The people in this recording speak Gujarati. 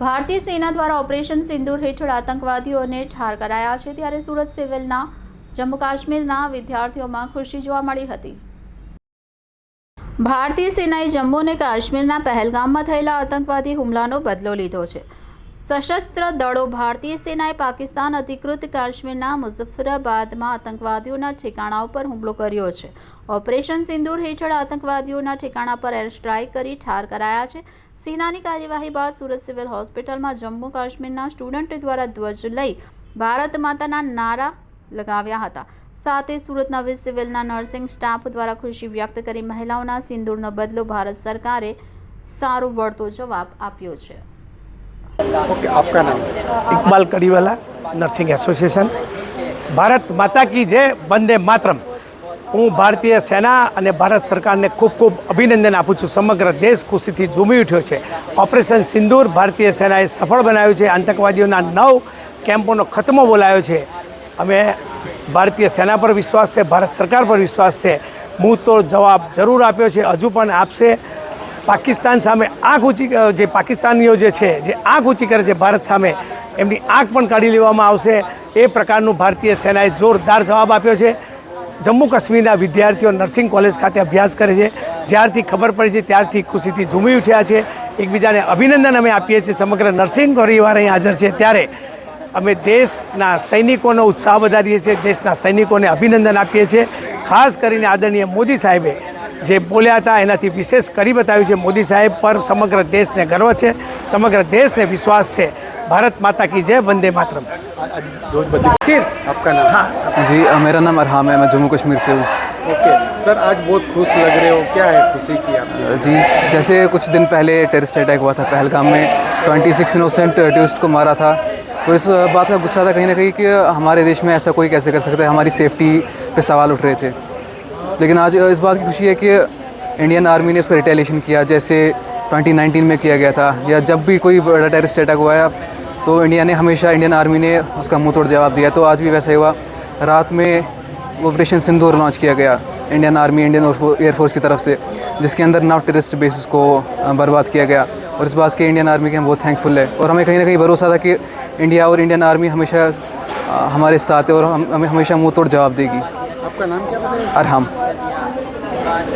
ભારતીય સેના દ્વારા ઓપરેશન સિંદૂર હેઠળ આતંકવાદીઓને ઠાર કરાયા છે ત્યારે સુરત સિવિલના, જમ્મુ કાશ્મીરના વિદ્યાર્થીઓમાં ખુશી જોવા મળી હતી. ભારતીય સેનાએ જમ્મુ અને કાશ્મીરના પહેલગામમાં થયેલા આતંકવાદી હુમલાનો બદલો લીધો છે. સશસ્ત્ર દળો ભારતીય સેનાએ પાકિસ્તાન અધિકૃત કાશ્મીરના મુઝફ્ફરાબાદમાં આતંકવાદીઓના ઠેકાણા ઉપર હુમલો કર્યો છે. ઓપરેશન સિંદૂર હેઠળ આતંકવાદીઓના ઠેકાણા પર એર સ્ટ્રાઇક કરી ઠાર કરાયા છે. સેનાની કાર્યવાહી બાદ સુરત સિવિલ હોસ્પિટલમાં જમ્મુ કાશ્મીરના સ્ટુડન્ટ દ્વારા ધ્વજ લઈ ભારત માતાના નારા લગાવ્યા હતા. સાથે સુરતના નવી સિવિલના નર્સિંગ સ્ટાફ દ્વારા ખુશી વ્યક્ત કરી મહિલાઓના સિંદૂરનો બદલો ભારત સરકારે સારો વળતો જવાબ આપ્યો છે. ओके आपका नाम इकबाल कड़ीवाला नर्सिंग એસોસિએશન ભારત માતા કી જય વંદે માતરમ હું ભારતીય સેના અને ભારત સરકારને ખૂબ ખૂબ અભિનંદન આપું છું સમગ્ર દેશ ખુશીથી ઝૂમી ઉઠ્યો છે ઓપરેશન સિંદૂર ભારતીય સેનાએ સફળ બનાવ્યું છે આતંકવાદીઓના નવ કેમ્પોનો ખતમો બોલાયો છે અમે ભારતીય સેના પર વિશ્વાસ છે ભારત સરકાર પર વિશ્વાસ છે હું તો જવાબ જરૂર આપ્યો છે હજુ પણ આપશે પાકિસ્તાન સામે આંખ ઊંચી જે પાકિસ્તાનીઓ જે છે, જે આંખ ઊંચી કરે છે ભારત સામે, એમની આંખ પણ કાઢી લેવામાં આવશે. એ પ્રકારનું ભારતીય સેનાએ જોરદાર જવાબ આપ્યો છે. જમ્મુ કાશ્મીરના વિદ્યાર્થીઓ નર્સિંગ કોલેજ ખાતે અભ્યાસ કરે છે. જ્યારથી ખબર પડી છે, ત્યારથી ખુશીથી ઝૂમી ઉઠ્યા છે. એકબીજાને અભિનંદન અમે આપીએ છીએ. સમગ્ર નર્સિંગ પરિવાર અહીં હાજર છે. ત્યારે અમે દેશના સૈનિકોનો ઉત્સાહ વધારીએ છીએ. દેશના સૈનિકોને અભિનંદન આપીએ છીએ. ખાસ કરીને આદરણીય મોદી સાહેબે જે બોલ્યા હતા એનાથી વિશેષ કરી બતાવ્યું છે મોદી સાહેબ પર સમગ્ર દેશને ગર્વ છે સમગ્ર દેશને વિશ્વાસ છે ભારત માતા કી જય વંદે માતરમ रोज बदी फिर आपका नाम हाँ जी अ, मेरा नाम अरहाम है मैं जम्मू कश्मीर से हूँ ओके सर आज बहुत खुश लग रहे हो क्या है खुशी की आपकी अ, जी जैसे कुछ दिन पहले टेररिस्ट अटैक हुआ था पहलगाम में 26 इनोसेंट टूरिस्ट को मारा था तो इस बात का गुस्सा था कहीं ना कहीं कि हमारे देश में ऐसा कोई कैसे कर सकता है हमारी सेफ्टी पे सवाल उठ रहे थे लेकिन आज इस बात की खुशी है कि इंडियन आर्मी ने उसका रिटेलिएशन किया, जैसे 2019 में किया गया था, या जब भी कोई बड़ा टेररिस्ट अटैक हुआ है तो इंडिया ने हमेशा इंडियन आर्मी ने उसका मुँह तोड़ जवाब दिया तो आज भी वैसा ही हुआ। रात में ऑपरेशन सिंदूर लॉन्च किया गया इंडियन आर्मी इंडियन एयरफोर्स की तरफ़ से, जिसके अंदर नौ टेररिस्ट बेसिस को बर्बाद किया गया। और इस बात के इंडियन आर्मी के हम बहुत थैंकफुल है। और हमें कहीं ना कहीं भरोसा था कि इंडिया और इंडियन आर्मी हमेशा हमारे साथ है और हमें हमेशा मुँह तोड़ जवाब देगी। आपका नाम क्या बताया अरहम।